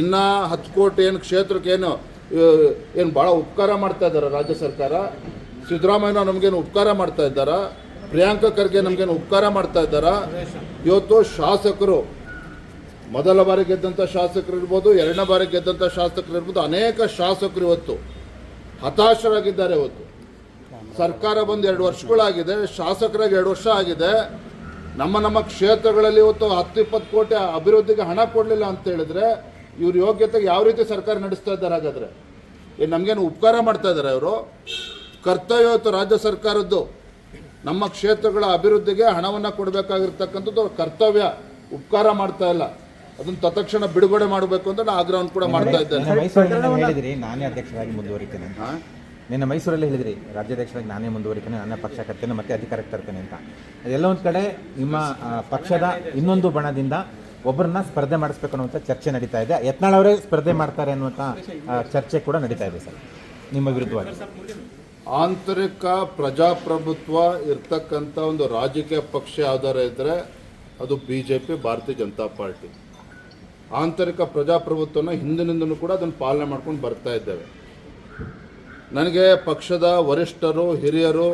ಇನ್ನು ಹತ್ತು ಕೋಟಿ ಏನು ಕ್ಷೇತ್ರಕ್ಕೆ ಏನು ಏನು ಭಾಳ ಉಪಕಾರ ಮಾಡ್ತಾ ಇದ್ದಾರೆ ರಾಜ್ಯ ಸರ್ಕಾರ? ಸಿದ್ದರಾಮಯ್ಯ ನಮಗೇನು ಉಪಕಾರ ಮಾಡ್ತಾ ಇದ್ದಾರೆ? ಪ್ರಿಯಾಂಕಾ ಖರ್ಗೆ ನಮಗೇನು ಉಪಕಾರ ಮಾಡ್ತಾ ಇದ್ದಾರೆ? ಇವತ್ತು ಶಾಸಕರು, ಮೊದಲ ಬಾರಿ ಗೆದ್ದಂಥ ಶಾಸಕರು ಇರ್ಬೋದು ಎರಡನೇ ಬಾರಿ ಗೆದ್ದಂಥ ಶಾಸಕರು ಇರ್ಬೋದು ಅನೇಕ ಶಾಸಕರು ಇವತ್ತು ಹತಾಶರಾಗಿದ್ದಾರೆ ಇವತ್ತು. ಸರ್ಕಾರ ಬಂದು ಎರಡು ವರ್ಷಗಳಾಗಿದೆ, ಶಾಸಕರಾಗಿ ಎರಡು ವರ್ಷ ಆಗಿದೆ. ನಮ್ಮ ನಮ್ಮ ಕ್ಷೇತ್ರಗಳಲ್ಲಿ ಇವತ್ತು ಹತ್ತು ಇಪ್ಪತ್ತು ಕೋಟಿ ಅಭಿವೃದ್ಧಿಗೆ ಹಣ ಕೊಡಲಿಲ್ಲ ಅಂತ ಹೇಳಿದ್ರೆ ಇವ್ರ ಯೋಗ್ಯತೆಗೆ ಯಾವ ರೀತಿ ಸರ್ಕಾರ ನಡೆಸ್ತಾ ಇದ್ದಾರೆ ಹಾಗಾದ್ರೆ? ಏನು ನಮಗೇನು ಉಪಕಾರ ಮಾಡ್ತಾ ಇದ್ದಾರೆ ಅವರು ಇವತ್ತು ರಾಜ್ಯ ಸರ್ಕಾರದ್ದು. ನಮ್ಮ ಕ್ಷೇತ್ರಗಳ ಅಭಿವೃದ್ಧಿಗೆ ಹಣವನ್ನು ಕೊಡಬೇಕಾಗಿರ್ತಕ್ಕಂಥದ್ದು ಅವ್ರ ಕರ್ತವ್ಯ. ಉಪಕಾರ ಮಾಡ್ತಾ ಇಲ್ಲ. ಅದನ್ನು ತತ್ಕ್ಷಣ ಬಿಡುಗಡೆ ಮಾಡಬೇಕು ಅಂತ ನಾನು ಆಗ್ರಹವನ್ನು ಕೂಡ ಮಾಡ್ತಾ ಇದ್ದೇನೆ. ಹೇಳಿದ್ರಿ ನಾನೇ ಅಧ್ಯಕ್ಷರಾಗಿ ಮುಂದುವರಿತೇನೆ? ನಿನ್ನೆ ಮೈಸೂರಲ್ಲಿ ಹೇಳಿದ್ರಿ ರಾಜ್ಯಾಧ್ಯಕ್ಷರಾಗಿ ನಾನೇ ಮುಂದುವರಿತೇನೆ ನನ್ನ ಪಕ್ಷ ಕರ್ತೇನೆ ಮತ್ತೆ ಅಧಿಕಾರಕ್ಕೆ ತರ್ತೇನೆ ಅಂತ. ಅದೆಲ್ಲ ಒಂದು ಕಡೆ ನಿಮ್ಮ ಪಕ್ಷದ ಇನ್ನೊಂದು ಬಣದಿಂದ ಒಬ್ಬರನ್ನ ಸ್ಪರ್ಧೆ ಮಾಡಿಸ್ಬೇಕು ಅನ್ನುವಂಥ ಚರ್ಚೆ ನಡೀತಾ ಇದೆ. ಯತ್ನಾಳ್ ಅವರೇ ಸ್ಪರ್ಧೆ ಮಾಡ್ತಾರೆ ಅನ್ನುವಂಥ ಚರ್ಚೆ ಕೂಡ ನಡೀತಾ ಇದೆ ಸರ್. ನಿಮ್ಮ ವಿರುದ್ಧವಾಗಿ. ಆಂತರಿಕ ಪ್ರಜಾಪ್ರಭುತ್ವ ಇರ್ತಕ್ಕಂಥ ಒಂದು ರಾಜಕೀಯ ಪಕ್ಷ ಯಾವ್ದಾರ ಇದ್ದರೆ ಅದು ಬಿ ಜೆ ಪಿ ಭಾರತೀಯ ಜನತಾ ಪಾರ್ಟಿ. ಆಂತರಿಕ ಪ್ರಜಾಪ್ರಭುತ್ವನ ಹಿಂದಿನಿಂದನೂ ಕೂಡ ಅದನ್ನು ಪಾಲನೆ ಮಾಡ್ಕೊಂಡು ಬರ್ತಾ ಇದ್ದೇವೆ. ನನಗೆ ಪಕ್ಷದ ವರಿಷ್ಠರು, ಹಿರಿಯರು,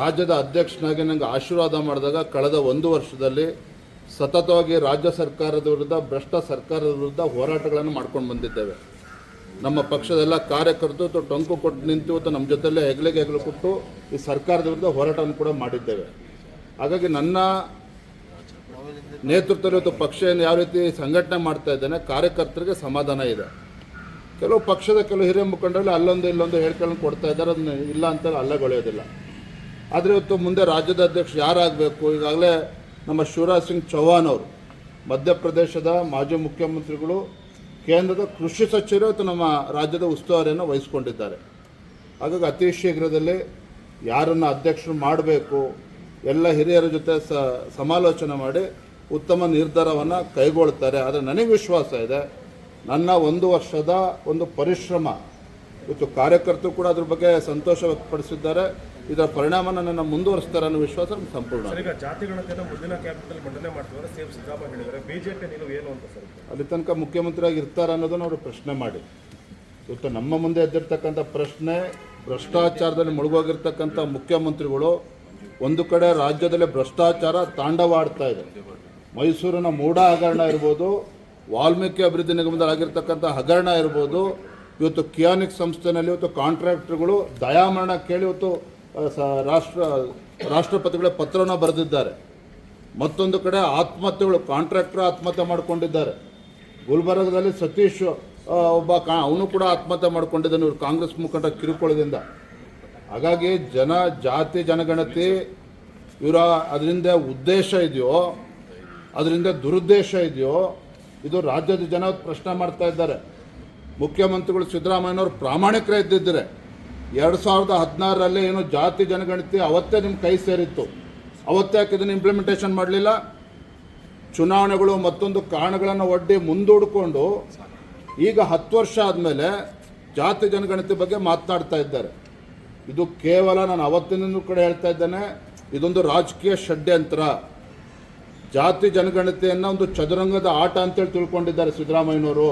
ರಾಜ್ಯದ ಅಧ್ಯಕ್ಷನಾಗಿ ನನಗೆ ಆಶೀರ್ವಾದ ಮಾಡಿದಾಗ ಕಳೆದ ಒಂದು ವರ್ಷದಲ್ಲಿ ಸತತವಾಗಿ ರಾಜ್ಯ ಸರ್ಕಾರದ ವಿರುದ್ಧ, ಭ್ರಷ್ಟ ಸರ್ಕಾರದ ವಿರುದ್ಧ ಹೋರಾಟಗಳನ್ನು ಮಾಡ್ಕೊಂಡು ಬಂದಿದ್ದೇವೆ. ನಮ್ಮ ಪಕ್ಷದೆಲ್ಲ ಕಾರ್ಯಕರ್ತರು ಅಥವಾ ಟೊಂಕು ಕೊಟ್ಟು ನಿಂತು ಅಥವಾ ನಮ್ಮ ಜೊತೆಲ್ಲೇ ಹೆಗಲಿಗೆ ಹೆಗಲು ಕೊಟ್ಟು ಈ ಸರ್ಕಾರದ ವಿರುದ್ಧ ಹೋರಾಟವನ್ನು ಕೂಡ ಮಾಡಿದ್ದೇವೆ. ಹಾಗಾಗಿ ನನ್ನ ನೇತೃತ್ವದಲ್ಲಿ ಇವತ್ತು ಪಕ್ಷ ಏನು ಯಾವ ರೀತಿ ಸಂಘಟನೆ ಮಾಡ್ತಾ ಇದ್ದೇನೆ, ಕಾರ್ಯಕರ್ತರಿಗೆ ಸಮಾಧಾನ ಇದೆ. ಕೆಲವು ಪಕ್ಷದ ಕೆಲವು ಹಿರಿಯ ಮುಖಂಡರಲ್ಲಿ ಅಲ್ಲೊಂದು ಇಲ್ಲೊಂದು ಹೇಳ್ಕೊಂಡು ಕೊಡ್ತಾ ಇದ್ದಾರೆ, ಅದನ್ನ ಇಲ್ಲ ಅಂತ ಅಲ್ಲಗೊಳೆಯೋದಿಲ್ಲ. ಆದರೆ ಇವತ್ತು ಮುಂದೆ ರಾಜ್ಯದ ಅಧ್ಯಕ್ಷ ಯಾರಾಗಬೇಕು? ಈಗಾಗಲೇ ನಮ್ಮ ಶಿವರಾಜ್ ಸಿಂಗ್ ಚೌಹಾಣ್ ಅವರು. ಮಧ್ಯಪ್ರದೇಶದ ಮಾಜಿ ಮುಖ್ಯಮಂತ್ರಿಗಳು, ಕೇಂದ್ರದ ಕೃಷಿ ಸಚಿವರು ಅಥವಾ ನಮ್ಮ ರಾಜ್ಯದ ಉಸ್ತುವಾರಿಯನ್ನು ವಹಿಸಿಕೊಂಡಿದ್ದಾರೆ. ಹಾಗಾಗಿ ಅತಿ ಶೀಘ್ರದಲ್ಲಿ ಯಾರನ್ನು ಅಧ್ಯಕ್ಷರು ಮಾಡಬೇಕು, ಎಲ್ಲ ಹಿರಿಯರ ಜೊತೆ ಸಮಾಲೋಚನೆ ಮಾಡಿ ಉತ್ತಮ ನಿರ್ಧಾರವನ್ನು ಕೈಗೊಳ್ತಾರೆ. ಆದರೆ ನನಗೆ ವಿಶ್ವಾಸ ಇದೆ, ನನ್ನ ಒಂದು ವರ್ಷದ ಒಂದು ಪರಿಶ್ರಮ, ಇವತ್ತು ಕಾರ್ಯಕರ್ತರು ಕೂಡ ಅದ್ರ ಬಗ್ಗೆ ಸಂತೋಷ ವ್ಯಕ್ತಪಡಿಸಿದ್ದಾರೆ. ಇದರ ಪರಿಣಾಮನ ನನ್ನ ಮುಂದುವರಿಸ್ತಾರೆ ಅನ್ನೋ ವಿಶ್ವಾಸ ನಮ್ಗೆ ಸಂಪೂರ್ಣ ಈಗ ಜಾತಿ ಗಣತಿಯನ್ನು ಮುಂದಿನ ಕ್ಯಾಪಿಟಲ್ ಮಂಡನೆ ಮಾಡ್ತಿದ್ದಾರೆ ಸೇಮ್ ಸಿದ್ದರಾಮಯ್ಯ ಹೇಳಿದ್ದಾರೆ. ಬಿಜೆಪಿ ನೀನು ಏನು ಅಂತ ಸರ್? ಅಲ್ಲಿ ತನಕ ಮುಖ್ಯಮಂತ್ರಿಯಾಗಿ ಇರ್ತಾರೆ ಅನ್ನೋದನ್ನ ಅವರು ಪ್ರಶ್ನೆ ಮಾಡಿ. ಇವತ್ತು ನಮ್ಮ ಮುಂದೆ ಎದ್ದಿರ್ತಕ್ಕಂಥ ಪ್ರಶ್ನೆ ಭ್ರಷ್ಟಾಚಾರದಲ್ಲಿ ಮುಳುಗೋಗಿರ್ತಕ್ಕಂಥ ಮುಖ್ಯಮಂತ್ರಿಗಳು ಒಂದು ಕಡೆ ರಾಜ್ಯದಲ್ಲಿ ಭ್ರಷ್ಟಾಚಾರ ತಾಂಡವಾಡ್ತಾ ಇದೆ. ಮೈಸೂರಿನ ಮೂಢ ಹಗರಣ ಇರ್ಬೋದು ವಾಲ್ಮೀಕಿ ಅಭಿವೃದ್ಧಿ ನಿಗಮದಲ್ಲಿ ಆಗಿರ್ತಕ್ಕಂಥ ಹಗರಣ ಇರ್ಬೋದು ಇವತ್ತು ಕಿಯಾನಿಕ್ ಸಂಸ್ಥೆನಲ್ಲಿ ಇವತ್ತು ಕಾಂಟ್ರಾಕ್ಟರ್ಗಳು ದಯಾಮರಣ ಕೇಳಿ ಇವತ್ತು ರಾಷ್ಟ್ರ, ರಾಷ್ಟ್ರಪತಿಗಳ ಪತ್ರವನ್ನು ಬರೆದಿದ್ದಾರೆ. ಮತ್ತೊಂದು ಕಡೆ ಆತ್ಮಹತ್ಯೆಗಳು, ಕಾಂಟ್ರಾಕ್ಟರ್ ಆತ್ಮಹತ್ಯೆ ಮಾಡಿಕೊಂಡಿದ್ದಾರೆ. ಗುಲ್ಬರ್ಗದಲ್ಲಿ ಸತೀಶ್ ಒಬ್ಬ ಕಾ, ಅವನು ಕೂಡ ಆತ್ಮಹತ್ಯೆ ಮಾಡಿಕೊಂಡಿದ್ದಾನೆ, ಇವರು ಕಾಂಗ್ರೆಸ್ ಮುಖಂಡ ಕಿರುಕುಳದಿಂದ. ಹಾಗಾಗಿ ಜನ, ಜಾತಿ, ಜನಗಣತಿ, ಇವರ ಅದರಿಂದ ಉದ್ದೇಶ ಇದೆಯೋ, ಅದರಿಂದ ದುರುದ್ದೇಶ ಇದೆಯೋ, ಇದು ರಾಜ್ಯದ ಜನ ಪ್ರಶ್ನೆ ಮಾಡ್ತಾ ಇದ್ದಾರೆ. ಮುಖ್ಯಮಂತ್ರಿಗಳು ಸಿದ್ದರಾಮಯ್ಯನವರು ಪ್ರಾಮಾಣಿಕರ ಇದ್ದಿದ್ದರೆ ಎರಡು ಸಾವಿರದ ಹದಿನಾರರಲ್ಲೇ ಏನು ಜಾತಿ ಜನಗಣತಿ ಅವತ್ತೇ ನಿಮ್ಮ ಕೈ ಸೇರಿತ್ತು. ಅವತ್ತೇ ಯಾಕೆ ಇದನ್ನು ಇಂಪ್ಲಿಮೆಂಟೇಷನ್ ಮಾಡಲಿಲ್ಲ? ಚುನಾವಣೆಗಳು ಮತ್ತೊಂದು ಕಾರಣಗಳನ್ನು ಒಡ್ಡಿ ಮುಂದೂಡಿಕೊಂಡು ಈಗ ಹತ್ತು ವರ್ಷ ಆದಮೇಲೆ ಜಾತಿ ಜನಗಣತಿ ಬಗ್ಗೆ ಮಾತನಾಡ್ತಾ ಇದ್ದಾರೆ. ಇದು ಕೇವಲ ನಾನು ಅವತ್ತಿನಿಂದ ಕೂಡ ಹೇಳ್ತಾ ಇದ್ದೇನೆ, ಇದೊಂದು ರಾಜಕೀಯ ಷಡ್ಯಂತ್ರ. ಜಾತಿ ಜನಗಣತಿಯನ್ನು ಒಂದು ಚದುರಂಗದ ಆಟ ಅಂತೇಳಿ ತಿಳ್ಕೊಂಡಿದ್ದಾರೆ ಸಿದ್ದರಾಮಯ್ಯನವರು.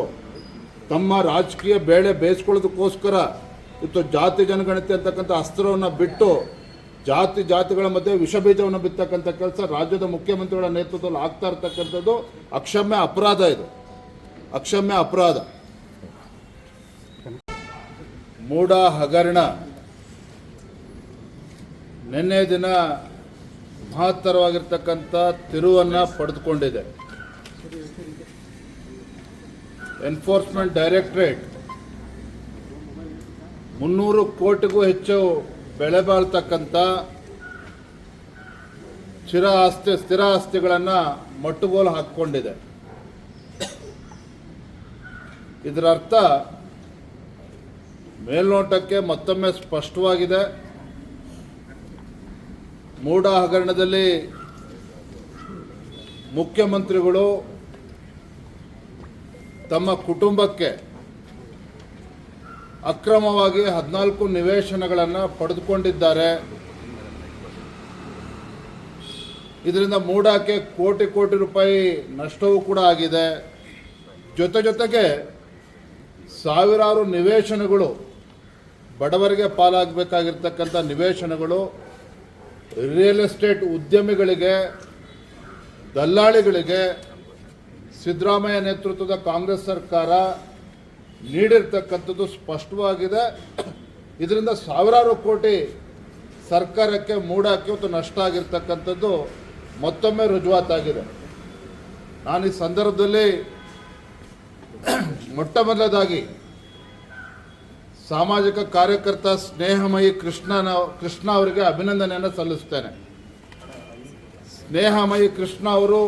ತಮ್ಮ ರಾಜಕೀಯ ಬೇಳೆ ಬೇಯಿಸ್ಕೊಳ್ಳೋದಕ್ಕೋಸ್ಕರ ಇವತ್ತು ಜಾತಿ ಜನಗಣತಿ ಅಂತಕ್ಕಂಥ ಅಸ್ತ್ರವನ್ನು ಬಿಟ್ಟು ಜಾತಿ ಜಾತಿಗಳ ಮಧ್ಯೆ ವಿಷಬೀಜವನ್ನು ಬಿತ್ತಕ್ಕಂಥ ಕೆಲಸ ರಾಜ್ಯದ ಮುಖ್ಯಮಂತ್ರಿಗಳ ನೇತೃತ್ವದಲ್ಲಿ ಆಗ್ತಾ ಇರ್ತಕ್ಕಂಥದ್ದು ಅಕ್ಷಮ್ಯ ಅಪರಾಧ ಇದು. ಅಕ್ಷಮ್ಯ ಅಪರಾಧ. ಮೂಡ ಹಗರಣ. ನಿನ್ನೆ ದಿನ ಮಹತ್ತರವಾಗಿರ್ತಕ್ಕಂಥ ತಿರುವನ್ನು ಪಡೆದುಕೊಂಡಿದೆ. ಎನ್ಫೋರ್ಸ್ಮೆಂಟ್ ಡೈರೆಕ್ಟರೇಟ್ ಮುನ್ನೂರು ಕೋಟಿಗೂ ಹೆಚ್ಚು ಬೆಳೆ ಬಾಳ್ತಕ್ಕಂಥ ಸ್ಥಿರ ಆಸ್ತಿ, ಸ್ಥಿರ ಆಸ್ತಿಗಳನ್ನು ಮಟ್ಟುಗೋಲು ಹಾಕ್ಕೊಂಡಿದೆ. ಇದರ ಅರ್ಥ ಮೇಲ್ನೋಟಕ್ಕೆ ಮತ್ತೊಮ್ಮೆ ಸ್ಪಷ್ಟವಾಗಿದೆ. ಮೂಢ ಹಗರಣದಲ್ಲಿ ಮುಖ್ಯಮಂತ್ರಿಗಳು ತಮ್ಮ ಕುಟುಂಬಕ್ಕೆ ಅಕ್ರಮವಾಗಿ ಹದಿನಾಲ್ಕು ನಿವೇಶನಗಳನ್ನು ಪಡೆದುಕೊಂಡಿದ್ದಾರೆ. ಇದರಿಂದ ಮೂಡಾಕೆ ಕೋಟಿ ಕೋಟಿ ರೂಪಾಯಿ ನಷ್ಟವೂ ಕೂಡ ಆಗಿದೆ. ಜೊತೆ ಜೊತೆಗೆ ಸಾವಿರಾರು ನಿವೇಶನಗಳು ಬಡವರಿಗೆ ಪಾಲಾಗಬೇಕಾಗಿರ್ತಕ್ಕಂಥ ನಿವೇಶನಗಳು ರಿಯಲ್ ಎಸ್ಟೇಟ್ ಉದ್ಯಮಿಗಳಿಗೆ, ದಲ್ಲಾಳಿಗಳಿಗೆ, ಸಿದ್ದರಾಮಯ್ಯ ನೇತೃತ್ವದ ಕಾಂಗ್ರೆಸ್ ಸರ್ಕಾರ ನೀಡಿರ್ತಕ್ಕಂಥದ್ದು ಸ್ಪಷ್ಟವಾಗಿದೆ. ಇದರಿಂದ ಸಾವಿರಾರು ಕೋಟಿ ಸರ್ಕಾರಕ್ಕೆ ಮೂಡಕ್ಕೆ ಮತ್ತು ನಷ್ಟ ಆಗಿರ್ತಕ್ಕಂಥದ್ದು ಮತ್ತೊಮ್ಮೆ ರುಜುವಾತಾಗಿದೆ ನಾನು ಈ ಸಂದರ್ಭದಲ್ಲಿ ಮೊಟ್ಟ ಮೊದಲದಾಗಿ ಸಾಮಾಜಿಕ ಕಾರ್ಯಕರ್ತ ಸ್ನೇಹಮಯಿ ಕೃಷ್ಣನ, ಕೃಷ್ಣ ಅವರಿಗೆ ಅಭಿನಂದನೆಯನ್ನು ಸಲ್ಲಿಸ್ತೇನೆ ಸ್ನೇಹಮಯಿ ಕೃಷ್ಣ ಅವರು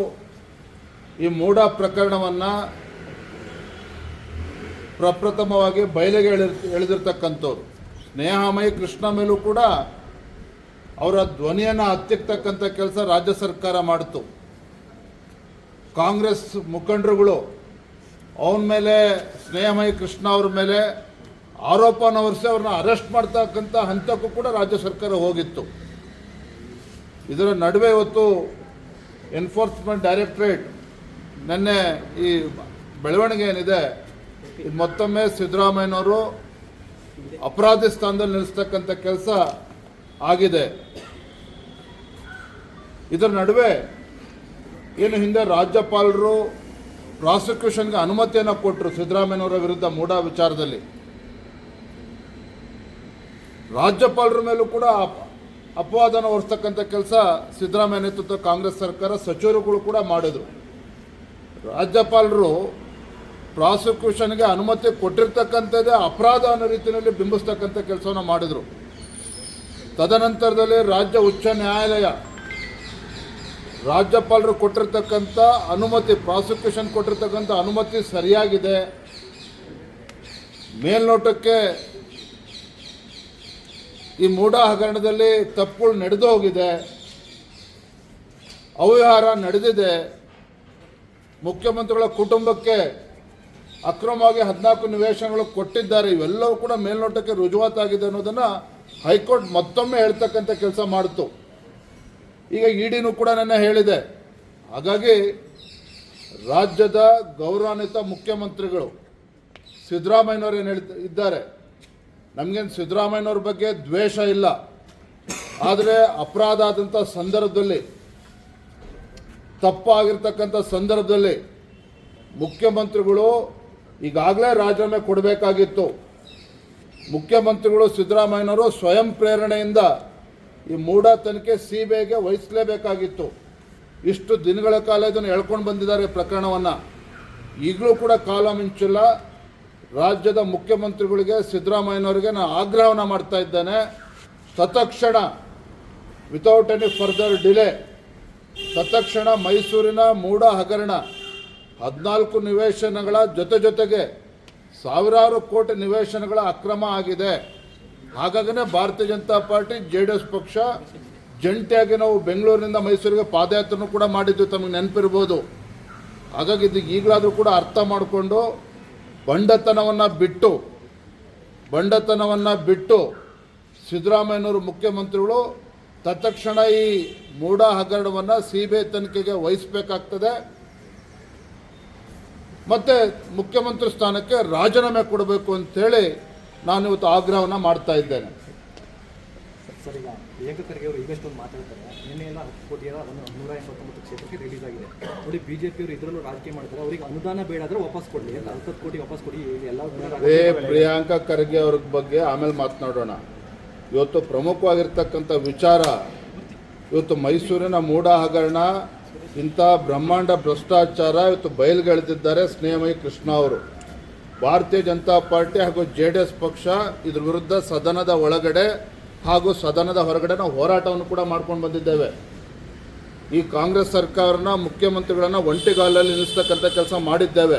ಈ ಮೂಢ ಪ್ರಕರಣವನ್ನು ಪ್ರಪ್ರಥಮವಾಗಿ ಬಯಲಿಗೆ ಎಳಿ, ಎಳೆದಿರ್ತಕ್ಕಂಥವ್ರು. ಸ್ನೇಹಮಯಿ ಕೃಷ್ಣ ಮೇಲೂ ಕೂಡ ಅವರ ಧ್ವನಿಯನ್ನು ಹತ್ತಿಕ್ತಕ್ಕಂಥ ಕೆಲಸ ರಾಜ್ಯ ಸರ್ಕಾರ ಮಾಡಿತು. ಕಾಂಗ್ರೆಸ್ ಮುಖಂಡರುಗಳು ಅವನ ಮೇಲೆ, ಸ್ನೇಹಮಯಿ ಕೃಷ್ಣ ಅವ್ರ ಮೇಲೆ ಆರೋಪನ ಹೊರಿಸಿ ಅವ್ರನ್ನ ಅರೆಸ್ಟ್ ಮಾಡ್ತಕ್ಕಂಥ ಹಂತಕ್ಕೂ ಕೂಡ ರಾಜ್ಯ ಸರ್ಕಾರ ಹೋಗಿತ್ತು. ಇದರ ನಡುವೆ ಇವತ್ತು ಎನ್ಫೋರ್ಸ್ಮೆಂಟ್ ಡೈರೆಕ್ಟ್ರೇಟ್ ನಿನ್ನೆ ಈ ಬೆಳವಣಿಗೆ ಏನಿದೆ ಇದು ಮತ್ತೊಮ್ಮೆ ಸಿದ್ದರಾಮಯ್ಯನವರು ಅಪರಾಧಿ ಸ್ಥಾನದಲ್ಲಿ ನಿಲ್ಲಿಸ್ತಕ್ಕಂಥ ಕೆಲಸ ಆಗಿದೆ. ಇದರ ನಡುವೆ ಏನು ಹಿಂದೆ ರಾಜ್ಯಪಾಲರು ಪ್ರಾಸಿಕ್ಯೂಷನ್ಗೆ ಅನುಮತಿಯನ್ನು ಕೊಟ್ಟರು ಸಿದ್ದರಾಮಯ್ಯನವರ ವಿರುದ್ಧ ಮೂಢ ವಿಚಾರದಲ್ಲಿ. ರಾಜ್ಯಪಾಲರ ಮೇಲೂ ಕೂಡ ಅಪ- ಅಪವಾದನ ಹೊರಿಸ್ತಕ್ಕಂಥ ಕೆಲಸ ಸಿದ್ದರಾಮಯ್ಯ ನೇತೃತ್ವ ಕಾಂಗ್ರೆಸ್ ಸರ್ಕಾರ ಸಚಿವರುಗಳು ಕೂಡ ಮಾಡಿದರು. ರಾಜ್ಯಪಾಲರು ಪ್ರಾಸಿಕ್ಯೂಷನ್ಗೆ ಅನುಮತಿ ಕೊಟ್ಟಿರ್ತಕ್ಕಂಥದ್ದೇ ಅಪರಾಧ ಅನ್ನೋ ರೀತಿಯಲ್ಲಿ ಬಿಂಬಿಸ್ತಕ್ಕಂಥ ಕೆಲಸವನ್ನು ಮಾಡಿದರು. ತದನಂತರದಲ್ಲಿ ರಾಜ್ಯ ಉಚ್ಚ ನ್ಯಾಯಾಲಯ ರಾಜ್ಯಪಾಲರು ಕೊಟ್ಟಿರ್ತಕ್ಕಂಥ ಅನುಮತಿ, ಪ್ರಾಸಿಕ್ಯೂಷನ್ ಕೊಟ್ಟಿರ್ತಕ್ಕಂಥ ಅನುಮತಿ ಸರಿಯಾಗಿದೆ. ಮೇಲ್ನೋಟಕ್ಕೆ ಈ ಮೂಢ ಹಗರಣದಲ್ಲಿ ತಪ್ಪುಗಳು ನಡೆದು ಹೋಗಿದೆ. ಅವ್ಯವಹಾರ ನಡೆದಿದೆ. ಮುಖ್ಯಮಂತ್ರಿಗಳ ಕುಟುಂಬಕ್ಕೆ ಅಕ್ರಮವಾಗಿ ಹದಿನಾಲ್ಕು ನಿವೇಶನಗಳು ಕೊಟ್ಟಿದ್ದಾರೆ. ಇವೆಲ್ಲವೂ ಕೂಡ ಮೇಲ್ನೋಟಕ್ಕೆ ರುಜುವಾತಾಗಿದೆ ಅನ್ನೋದನ್ನು ಹೈಕೋರ್ಟ್ ಮತ್ತೊಮ್ಮೆ ಹೇಳ್ತಕ್ಕಂಥ ಕೆಲಸ ಮಾಡಿತು. ಈಗ ಇಡಿನೂ ಕೂಡ ನನ್ನ ಹೇಳಿದೆ. ಹಾಗಾಗಿ ರಾಜ್ಯದ ಗೌರವಾನ್ವಿತ ಮುಖ್ಯಮಂತ್ರಿಗಳು ಸಿದ್ದರಾಮಯ್ಯನವರು ಏನು ಹೇಳ್ತಾ ಇದ್ದಾರೆ. ನಮಗೇನು ಸಿದ್ದರಾಮಯ್ಯನವ್ರ ಬಗ್ಗೆ ದ್ವೇಷ ಇಲ್ಲ. ಆದರೆ ಅಪರಾಧ ಆದಂಥ ಸಂದರ್ಭದಲ್ಲಿ, ತಪ್ಪಾಗಿರ್ತಕ್ಕಂಥ ಸಂದರ್ಭದಲ್ಲಿ ಮುಖ್ಯಮಂತ್ರಿಗಳು ಈಗಾಗಲೇ ರಾಜೀನಾಮೆ ಕೊಡಬೇಕಾಗಿತ್ತು. ಮುಖ್ಯಮಂತ್ರಿಗಳು ಸಿದ್ದರಾಮಯ್ಯನವರು ಸ್ವಯಂ ಪ್ರೇರಣೆಯಿಂದ ಈ ಮೂಢ ತನಿಖೆ ಸಿ ಬಿ ಐಗೆ ವಹಿಸಲೇಬೇಕಾಗಿತ್ತು. ಇಷ್ಟು ದಿನಗಳ ಕಾಲ ಇದನ್ನು ಎಳ್ಕೊಂಡು ಬಂದಿದ್ದಾರೆ ಪ್ರಕರಣವನ್ನು. ಈಗಲೂ ಕೂಡ ಕಾಲ ಮಿಂಚಿಲ್ಲ. ರಾಜ್ಯದ ಮುಖ್ಯಮಂತ್ರಿಗಳಿಗೆ ಸಿದ್ದರಾಮಯ್ಯನವರಿಗೆ ನಾನು ಆಗ್ರಹವನ್ನು ಮಾಡ್ತಾ ಇದ್ದೇನೆ. ತತ್ಕ್ಷಣ ವಿತೌಟ್ ಎನಿ ಫರ್ದರ್ ಡಿಲೇ ತತ್ಕ್ಷಣ ಮೈಸೂರಿನ ಮೂಢ ಹಗರಣ ಹದಿನಾಲ್ಕು ನಿವೇಶನಗಳ ಜೊತೆ ಜೊತೆಗೆ ಸಾವಿರಾರು ಕೋಟಿ ನಿವೇಶನಗಳ ಅಕ್ರಮ ಆಗಿದೆ. ಹಾಗಾಗಿನೇ Bharatiya Janata party, J D S ಪಕ್ಷ ಜಂಟಿಯಾಗಿ ನಾವು ಬೆಂಗಳೂರಿನಿಂದ ಮೈಸೂರಿಗೆ ಪಾದಯಾತ್ರೆನೂ ಕೂಡ ಮಾಡಿದ್ದು ತಮಗೆ ನೆನಪಿರ್ಬೋದು. ಹಾಗಾಗಿ ಇದು ಈಗಲಾದರೂ ಕೂಡ ಅರ್ಥ ಮಾಡಿಕೊಂಡು ಬಂಡತನವನ್ನು ಬಿಟ್ಟು ಬಂಡತನವನ್ನು ಬಿಟ್ಟು ಸಿದ್ದರಾಮಯ್ಯನವರು ಮುಖ್ಯಮಂತ್ರಿಗಳು ತತ್ಕ್ಷಣ ಈ ಮೂಢ ಹಗರಣವನ್ನು ಸಿ ಬಿ ತನಿಖೆಗೆ ವಹಿಸಬೇಕಾಗ್ತದೆ. ಮತ್ತು ಮುಖ್ಯಮಂತ್ರಿ ಸ್ಥಾನಕ್ಕೆ ರಾಜೀನಾಮೆ ಕೊಡಬೇಕು ಅಂತೇಳಿ ನಾನು ಇವತ್ತು ಆಗ್ರಹವನ್ನು ಮಾಡ್ತಾ ಇದ್ದೇನೆ. ಸರ್ ಈಗ ಪ್ರಿಯಾಂಕ ಖರ್ಗೆ ಅವರು ಈಗಷ್ಟೊಂದು ಮಾತಾಡ್ತಾರೆ. ನಿನ್ನೆ ಎಲ್ಲ ಹತ್ತು ಕೋಟಿಯ ಒಂದು ನೂರ ಎಂಬತ್ತೊಂಬತ್ತು ಕ್ಷೇತ್ರಕ್ಕೆ ರಿಲೀಸ್ ಆಗಿದೆ. ನೋಡಿ ಬಿ ಜೆ ಪಿಯವರು ಇದರಲ್ಲೂ ರಾಜಕೀಯ ಮಾಡ್ತಾರೆ. ಅವರಿಗೆ ಅನುದಾನ ಬೇಡ ಆದರೆ ವಾಪಸ್ ಕೊಡಲಿ. ಎಲ್ಲ ಹತ್ತತ್ತು ಕೋಟಿ ವಾಪಸ್ ಕೊಡಿ. ಎಲ್ಲ ಅದೇ ಪ್ರಿಯಾಂಕಾ ಖರ್ಗೆ ಅವ್ರ ಬಗ್ಗೆ ಆಮೇಲೆ ಮಾತನಾಡೋಣ. ಇವತ್ತು ಪ್ರಮುಖವಾಗಿರ್ತಕ್ಕಂಥ ವಿಚಾರ ಇವತ್ತು ಮೈಸೂರಿನ ಮೂಢ ಹಗರಣ ಇಂಥ ಬ್ರಹ್ಮಾಂಡ ಭ್ರಷ್ಟಾಚಾರ ಇವತ್ತು ಬಯಲುಗಳೆದಿದ್ದಾರೆ ಸ್ನೇಹಮಯಿ ಕೃಷ್ಣ ಅವರು. ಭಾರತೀಯ ಜನತಾ ಪಾರ್ಟಿ ಹಾಗೂ ಜೆ ಪಕ್ಷ ಇದ್ರ ವಿರುದ್ಧ ಸದನದ ಒಳಗಡೆ ಹಾಗೂ ಸದನದ ಹೊರಗಡೆ ನಾವು ಹೋರಾಟವನ್ನು ಕೂಡ ಮಾಡ್ಕೊಂಡು ಬಂದಿದ್ದೇವೆ. ಈ ಕಾಂಗ್ರೆಸ್ ಸರ್ಕಾರನ ಮುಖ್ಯಮಂತ್ರಿಗಳನ್ನು ಒಂಟಿಗಾಲಲ್ಲಿ ನಿಲ್ಲಿಸ್ತಕ್ಕಂಥ ಕೆಲಸ ಮಾಡಿದ್ದೇವೆ.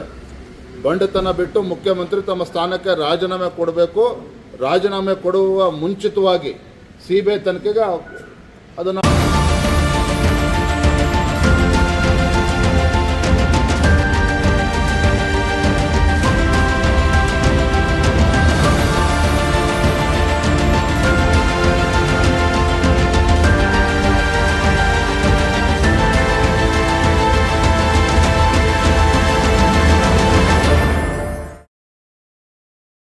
ಬಂಡತನ ಬಿಟ್ಟು ಮುಖ್ಯಮಂತ್ರಿ ತಮ್ಮ ಸ್ಥಾನಕ್ಕೆ ರಾಜೀನಾಮೆ ಕೊಡಬೇಕು. ರಾಜೀನಾಮೆ ಕೊಡುವ ಮುಂಚಿತವಾಗಿ ಸಿ ಬಿ ಐ ತನಿಖೆಗೆ